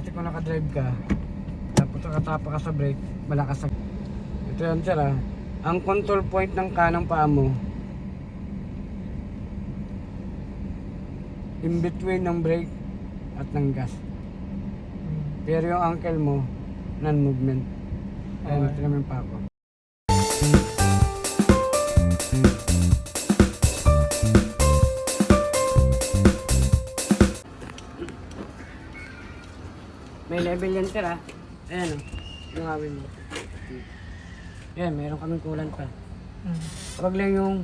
Kasi kung nakadrive ka, tapos nakatapa ka sa brake, malakas sa... Ito yan sir ah. Ang control point ng kanang paa mo, in between ng brake at ng gas. Pero yung ankle mo, non-movement. Ayan, Okay. ito naman pa ako. May level yan sir ah. Ayan oh. Yung mo. Ayan, meron kaming kulan pa. Mm. Huwag lang yung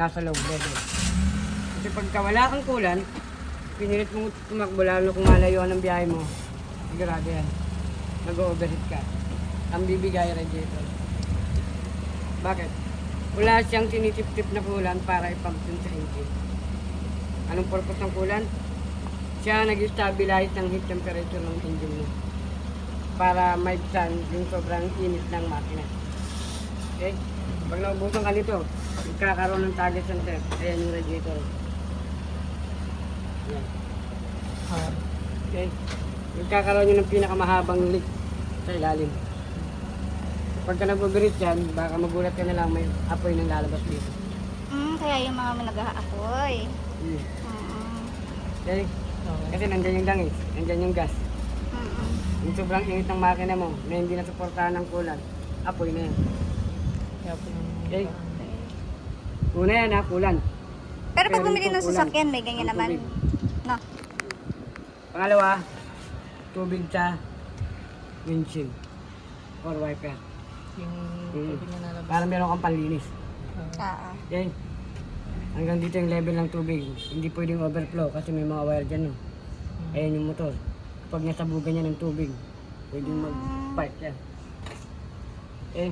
nasa loob level. Kasi pagka wala kang kulan, pinilit mong tumakbo lalo kung malayo ng biyahe mo, sigurado yan. Nag-overheat ka. Ang bibigay radiator. Bakit? Wala siyang tinitip-tip na kulan para dun sa engine. Anong purpose ng kulan? Siya nag-stabilize ng heat temperature ng engine mo para maibsan yung sobrang init ng makina. Okay? Pag naubusan ka nito, magkakaroon ng target center. Ayan yung radiator. Ayan. Okay? Magkakaroon yun ng pinakamahabang leak sa ilalim. Pagka nag-overheat yan, baka magulat ka na lang may apoy nang lalabas dito. Mm, kaya yung mga nag-aapoy. Hmm. Mm, Okay? Kasi nandyan yung dangis, nandyan yung gas. mm, Yung sobrang init ng makina mo na hindi nasuportahan ng kulan, apoy na yan. Okay. Una yan ha, kulan. Pero pag bumili ng sasakyan, may ganyan naman. No? Pangalawa, tubig sa windshield or wiper. Yung Mm. tubig na nalabas. Para meron kang panlinis. Ah, Oo. Okay? Hanggang dito yung level ng tubig. Hindi pwedeng overflow kasi may mga wire dyan. No? mm. Ayan yung motor. Kapag nasabugan niya ng tubig, pwedeng mag-pipe yan. Okay?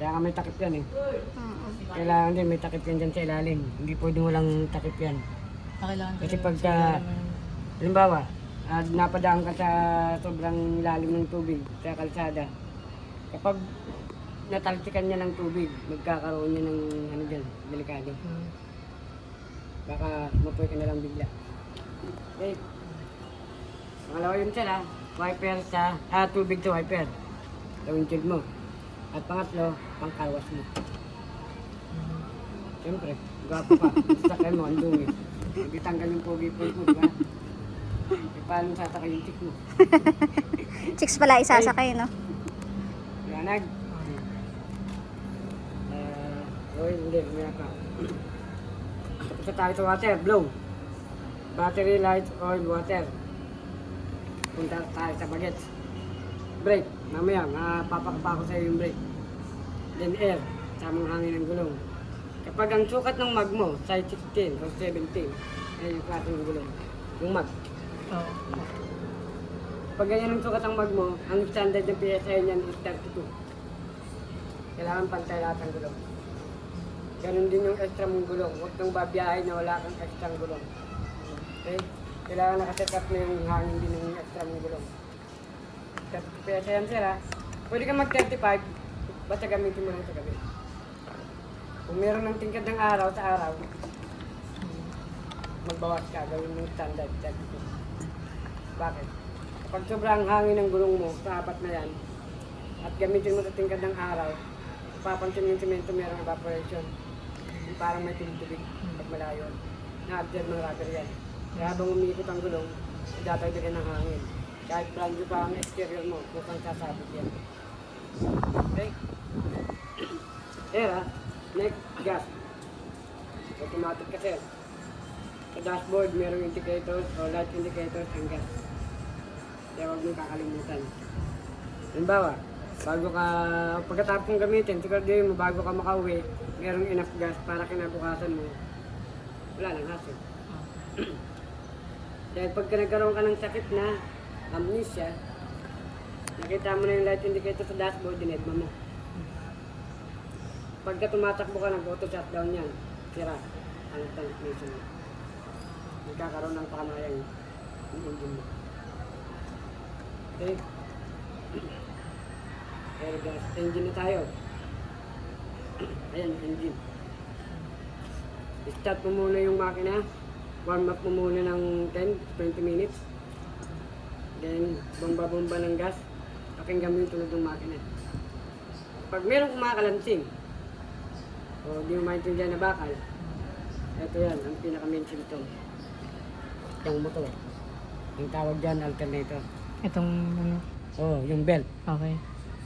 Kaya nga may takip yan eh. Mm, Kailangan din may takip yan dyan sa ilalim. Hindi pwedeng walang takip yan. Ah, Kasi pagka, halimbawa, ah, napadaan ka sa sobrang lalim ng tubig sa kalsada, kapag natalsikan niya ng tubig, magkakaroon niya ng ano dyan, delikado. Mm. Baka mapoy ka na lang bigla. Okay. Pangalawa yun sila, wiper sa, ah, tubig sa wiper. Sa windshield mo. At pangatlo, pangkarwas mo. Siyempre, gwapo ka. Basta kayo mo, ang dumi. Hindi tanggal yung pogi-pogi mo, di ba? E, paano sasakay yung chick mo? Chicks pala isasakay, no? Liwanag. Uh, oh, hindi, may pa. Na tayo sa water, blow. Battery, light, oil, water. Punta tayo sa bagets. Brake, mamaya, mapapakapa ko sa iyo yung brake. Then air, tamang hangin ng gulong. Kapag ang sukat ng mag mo, size 16 o 17, ay yung klase ng gulong. Yung mag. Oo. Pag ganyan ang sukat ng mag mo, ang standard ng PSI niyan is 32. Kailangan pantay lahat ang gulong. Ganon din yung extra mong gulong. Huwag kang babiyahe na wala kang extra gulong. Okay? Kailangan nakaset up na yung hangin din ng extra mong gulong. 32 PSI yan sir. Pwede ka mag 35, basta gamitin mo lang sa gabi. Kung meron ng tingkad ng araw sa araw, magbawas ka, gawin mo standard 32. Bakit? Kapag sobrang hangin ng gulong mo, sa apat na yan, at gamitin mo sa tingkad ng araw, papansin mo yung semento merong evaporation. Yung parang may tubig pag malayo. Na-absorb ng rubber yan. Kaya habang umiikot ang gulong, dadagdagan ng hangin. Kahit brand pa ang exterior mo, mukhang sasabit yan. Okay? Era, next, gas. Automatic kasi. Sa dashboard, merong indicators o light indicators ang gas. Kaya huwag mong kakalimutan. Halimbawa, bago ka, pagkatapos kong gamitin, siguraduhin mo bago ka makauwi, merong enough gas para kinabukasan mo. Wala nang hassle. Dahil pagka nagkaroon ka ng sakit na amnesia, nakita mo na yung light indicator sa dashboard, dinedma mo. Pagka tumatakbo ka, nag-auto shutdown yan, sira ang transmission mo. Nagkakaroon ng pamayang yung engine mo. Okay? Air gas. Engine na tayo. Ayan, engine. Start mo muna yung makina. Warm up mo muna ng 10, 20 minutes. Then, bomba-bomba ng gas. Pakinggan mo yung tunog ng makina. Pag merong kumakalansing, o di mo maintindihan na bakal, ito yan, ang pinaka-main symptom. Yung motor. Yung tawag dyan, alternator. Itong ano. Oh, yung belt. Okay.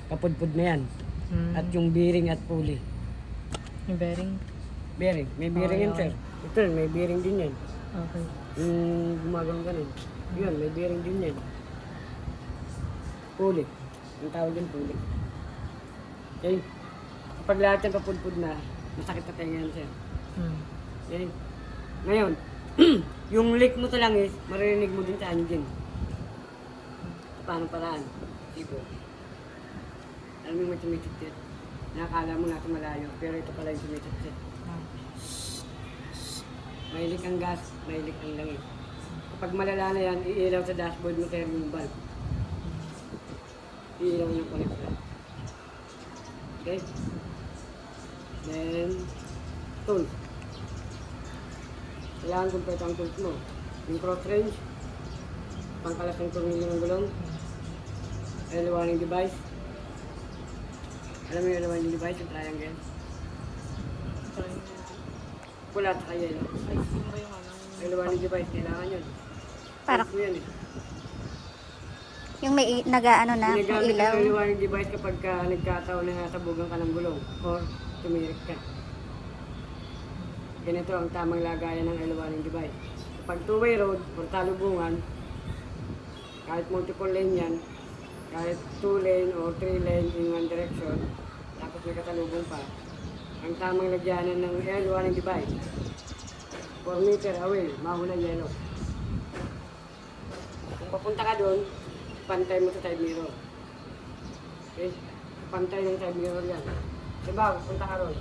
Kapudpud na yan. Mm. At yung bearing at pulley. Yung bearing. Bearing. May bearing Oh, yan, yun. sir. Ito, may bearing din yan. Okay. Yung gumagano ganun. Yun, may bearing din yan. Pulley. Yung tawag din pulley. Okay? Kapag lahat yan kapudpud na, masakit na tenga yan, sir. Mm. Okay? Ngayon, yung leak mo lang is, maririnig mo din sa engine. Paano paraan? Tipo. Alam mo yung may tumitit Nakakala mo nasa malayo, pero ito pala yung. May leak ang gas, leak ang langis. Kapag malala na yan, iilaw sa dashboard mo tayo yung bulb. Iilaw yung connector. Okay? Then, tools. Kailangan kumpleto ang tools mo. Yung cross range, pangkalas ng tornilyo ng gulong, early warning device. Alam mo yung early warning device, yung triangle? Pula at kaya yun. Ay, yun ba yung ano? Early warning device, kailangan yun. Para mo yan eh. yung may nag-ano na, may Ginagamit ilaw. ang early warning device kapag ka nagkataon na nasabugan ka ng gulong or tumirik ka. Ganito ang tamang lagayan ng early warning device. Kapag two-way road or talubungan, kahit multiple lane yan, kahit two lane or three lane in one direction, tapos may katalubong pa, ang tamang lagyanan ng early warning device, 4 meter away, mahula yellow. Kung papunta ka doon, pantay mo sa side mirror. Okay? Pantay ng side mirror yan. Diba, punta ka ron.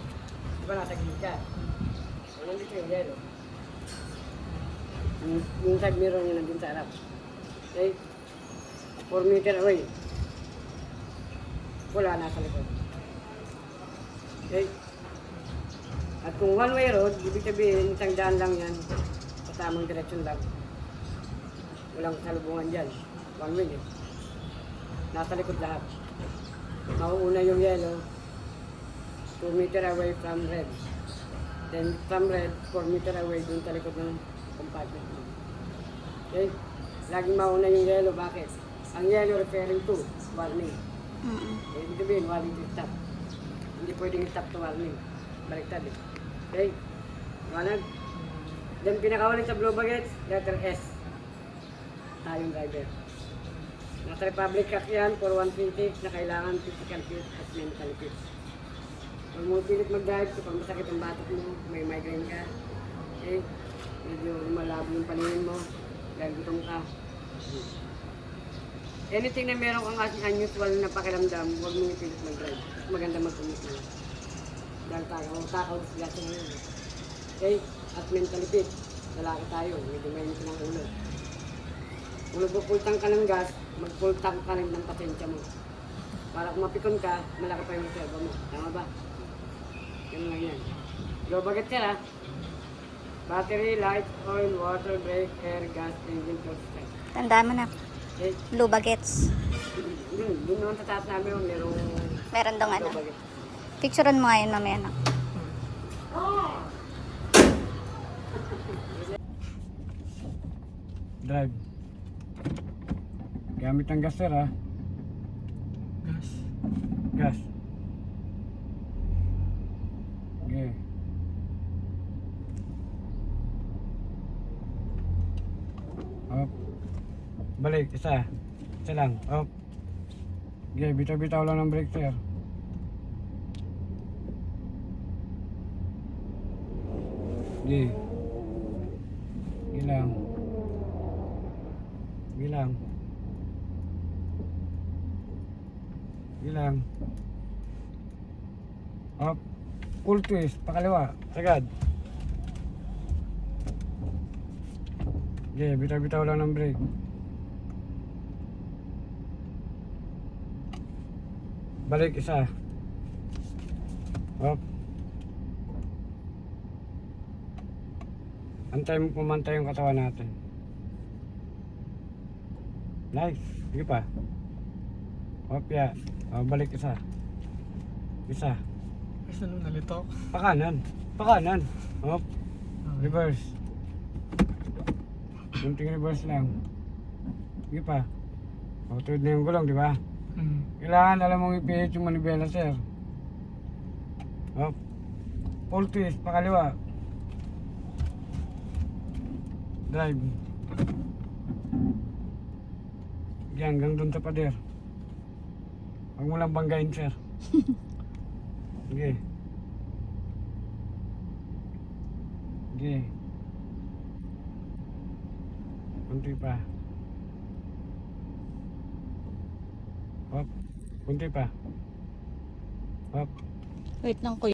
Diba, nasa gilid ka. So, nandito yung yellow. Yung, yung side mirror niya nandun sa harap. Okay? 4 meter away. Wala, nasa likod. Okay? At kung one way road, ibig sabihin, isang daan lang yan. Sa tamang direction lang. Walang salubungan dyan. One way eh. Nasa likod lahat. Mauuna yung yellow. 2 meter away from red. Then from red, 4 meter away dun sa likod ng compartment. Okay? Laging mauna yung yellow. Bakit? Ang yellow referring to warning. Mm-mm. Eh, Ibig sabihin, to stop. Hindi pwedeng stop to warning. Baliktad eh. Okay? Wanag? Then pinakawalan sa blue bagets, letter S. Tayong driver. Nasa Republic Act yan for 120 na kailangan physical fit at mental fit. Huwag mo pilit mag-drive kapag masakit ang batok mo, may migraine ka. Okay? Medyo malabo yung paningin mo, dahil gutom ka. Anything na meron kang unusual na pakiramdam, huwag mo ipilit mag-drive. Maganda mag-commit na. Dahil tayo, takaw sila sa ngayon. Okay? At mentally fit. Lalaki tayo, medyo may ng ulo. Kung nagpupultang ka ng gas, magpultang ka rin ng pasensya mo. Para kung mapikon ka, malaki pa yung reserva mo. Tama ba? Ganun lang yan. Low bagat ka ha. Battery, light, oil, water, brake, air, gas, engine, fuel system. Tanda mo na. Blue bagets. Yun, yun naman sa taas namin yung merong Meron dong ano. Picturean mo ngayon mamaya na. Drive. Gamit ang gas sir ha. Gas. Gas. Okay. Up. Balik, isa. Isa lang. Up. Okay, bitaw-bitaw lang ng brake sir. Okay. Gilang. Gilang. Gilang. Up. Full twist. Pakaliwa. Sagad. Okay, bitaw-bitaw lang ng brake. Balik isa. Up. Antay mo pumantay yung katawan natin. Nice. Sige pa. Opya. Oh, balik isa. Isa. Kasi nung nalito. Pakanan. Pakanan. Op. Reverse. Kunting reverse lang. Sige pa. O, tuwid na yung gulong, di ba? Mm. Kailangan alam mong ipihit yung manibela, sir. Op. Full twist, pakaliwa. Drive. Sige, hanggang dun sa pader. Huwag mo lang banggain, sir. Sige. Sige. Kunti pa. Kunti pa. Hop. Wait lang kuya.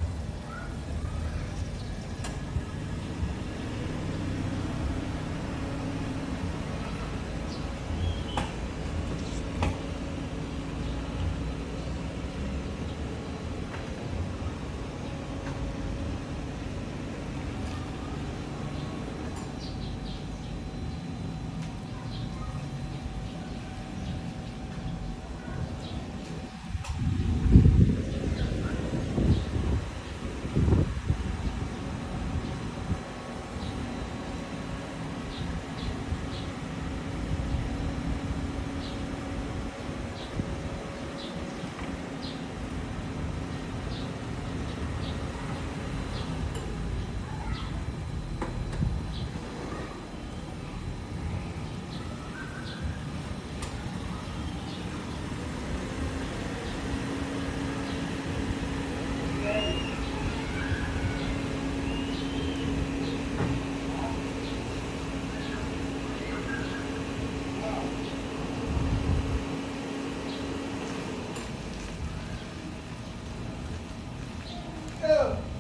Cristo!